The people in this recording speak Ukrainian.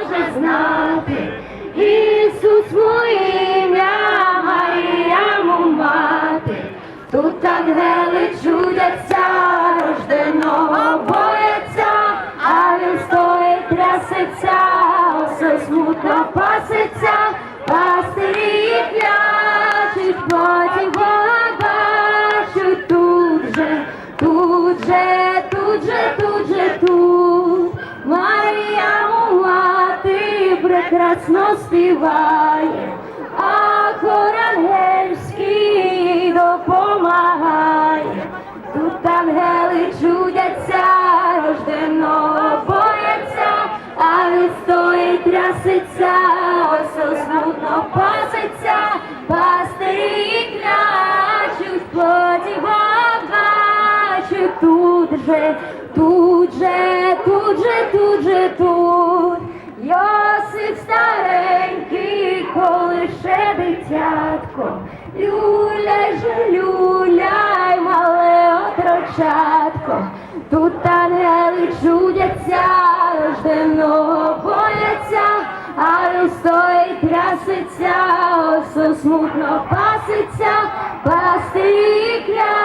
може знати. Ісус ім'я, Марія мати. Тут ангели чудяться, рожденого бояться, а він стоїть трясеться, все смутно паситься, пастирі клячуть, потім прекрасно співає, а хор ангельський допомагає. Тут ангели чудяться, рожденого бояться, а він стоїть трясеться, ось смутно паситься, пастирі клячуть, тут же, тут же, тут же, тут же, тут. Дитятко, люляй же, люляй, мале отрочатко, тут ангели чудяться, рожденого бояться, а він трясеться, ось смутно паситься, пастирі клячуть,